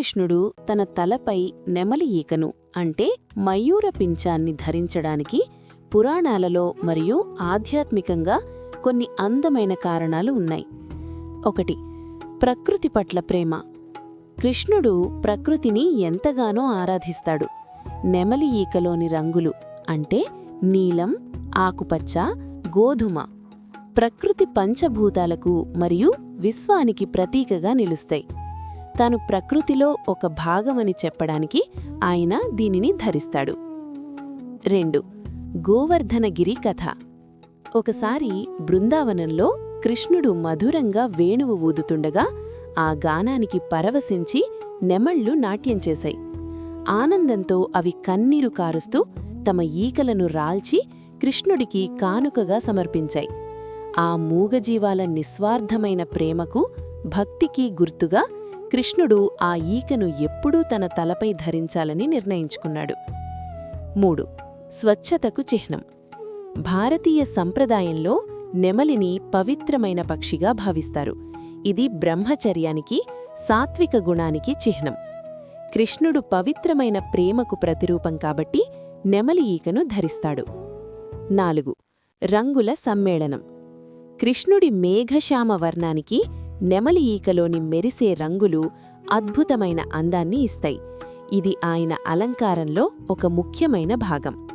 శ్రీకృష్ణుడు తన తలపై నెమలి ఈకను అంటే మయూర పించాన్ని ధరించడానికి పురాణాలలో మరియు ఆధ్యాత్మికంగా కొన్ని అందమైన కారణాలు ఉన్నాయి. ఒకటి ప్రకృతి పట్ల ప్రేమ. కృష్ణుడు ప్రకృతిని ఎంతగానో ఆరాధిస్తాడు. నెమలి ఈకలోని రంగులు అంటే నీలం ఆకుపచ్చ గోధుమ ప్రకృతి పంచభూతాలకు మరియు విశ్వానికి ప్రతీకగా నిలుస్తాయి. తాను ప్రకృతిలో ఒక భాగమని చెప్పడానికి ఆయన దీనిని ధరిస్తాడు. రెండు గోవర్ధనగిరి కథ. ఒకసారి బృందావనంలో కృష్ణుడు మధురంగా వేణువు ఊదుతుండగా ఆ గానానికి పరవశించి నెమళ్ళు నాట్యం చేశాయి. ఆనందంతో అవి కన్నీరు కారుస్తూ తమ ఈకలను రాల్చి కృష్ణుడికి కానుకగా సమర్పించాయి. ఆ మూగజీవాల నిస్వార్థమైన ప్రేమకు భక్తికి గుర్తుగా కృష్ణుడు ఆ ఈకను ఎప్పుడూ తన తలపై ధరించాలని నిర్ణయించుకున్నాడు. మూడు. స్వచ్ఛతకు చిహ్నం. భారతీయ సంప్రదాయంలో నెమలిని పవిత్రమైన పక్షిగా భావిస్తారు. ఇది బ్రహ్మచర్యానికి సాత్విక గుణానికి చిహ్నం. కృష్ణుడు పవిత్రమైన ప్రేమకు ప్రతిరూపం కాబట్టి నెమలి ఈకను ధరిస్తాడు. నాలుగు. రంగుల సమ్మేళనం. కృష్ణుడి మేఘశ్యామ వర్ణానికి నెమలి ఈకలోని మెరిసే రంగులు అద్భుతమైన అందాన్ని ఇస్తాయి. ఇది ఆయన అలంకారంలో ఒక ముఖ్యమైన భాగం.